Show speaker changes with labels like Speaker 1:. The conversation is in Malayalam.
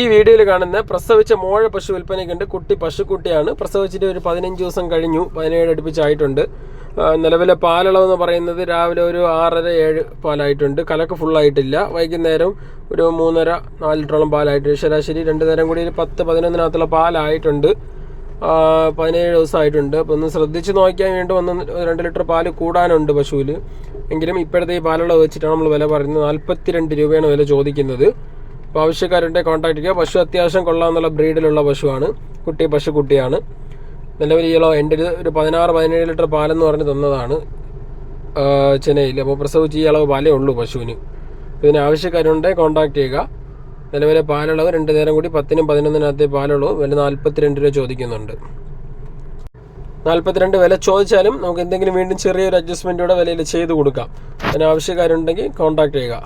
Speaker 1: ഈ വീഡിയോയിൽ കാണുന്ന പ്രസവിച്ച മോഴ പശു വിൽപ്പനയ്ക്കുണ്ട് കുട്ടി പശുക്കുട്ടിയാണ്. പ്രസവിച്ചിട്ട് ഒരു പതിനഞ്ച് ദിവസം കഴിഞ്ഞു. പതിനേഴ് അടുപ്പിച്ചായിട്ടുണ്ട്. നിലവിലെ പാലളവ് എന്ന് പറയുന്നത് രാവിലെ ഒരു ആറര ഏഴ് പാലായിട്ടുണ്ട്. കലക്ക് ഫുള്ളായിട്ടില്ല. വൈകുന്നേരം ഒരു മൂന്നര നാല് ലിറ്ററോളം പാലായിട്ടുണ്ട് ശരാശരി രണ്ട് നേരം കൂടി പത്ത് പതിനൊന്നിനകത്തുള്ള പാലായിട്ടുണ്ട്. പതിനേഴ് ദിവസമായിട്ടുണ്ട്. അപ്പോൾ ഒന്ന് ശ്രദ്ധിച്ച് നോക്കിയാൽ വീണ്ടും ഒന്ന് രണ്ട് ലിറ്റർ പാൽ കൂടാനുണ്ട് പശുവിൽ എങ്കിലും ഇപ്പോഴത്തെ ഈ പാലളവ് വെച്ചിട്ടാണ് നമ്മൾ വില പറയുന്നത്. നാൽപ്പത്തി രണ്ട് രൂപയാണ് വില ചോദിക്കുന്നത്. അപ്പോൾ ആവശ്യക്കാരുടെ കോൺടാക്ട് ചെയ്യുക. പശു അത്യാവശ്യം കൊള്ളാമെന്നുള്ള ബ്രീഡിലുള്ള പശുവാണ്. കുട്ടി പശുക്കുട്ടിയാണ് നിലവിൽ ഈളോ എന്റെ ഒരു ഒരു പതിനാറ് പതിനേഴ് ലിറ്റർ പാലെന്ന് പറഞ്ഞ് തന്നതാണ് ചെന്നൈയിൽ അപ്പോൾ പ്രസവിച്ച് ഈ അളവ് പാലേ ഉള്ളൂ പശുവിന്. ഇതിന് ആവശ്യക്കാരുണ്ടെ കോൺടാക്ട് ചെയ്യുക. നിലവിലെ പാലളവ് രണ്ട് നേരം കൂടി പത്തിനും പതിനൊന്നിനകത്തെ പാലുള്ളൂ വില നാൽപ്പത്തിരണ്ട് രൂപ ചോദിക്കുന്നുണ്ട്. നാൽപ്പത്തിരണ്ട് വില ചോദിച്ചാലും നമുക്ക് എന്തെങ്കിലും വീണ്ടും ചെറിയൊരു അഡ്ജസ്റ്റ്മെന്റോടെ വിലയിൽ ചെയ്ത് കൊടുക്കാം. അതിന് ആവശ്യക്കാരുണ്ടെങ്കിൽ കോൺടാക്ട് ചെയ്യുക.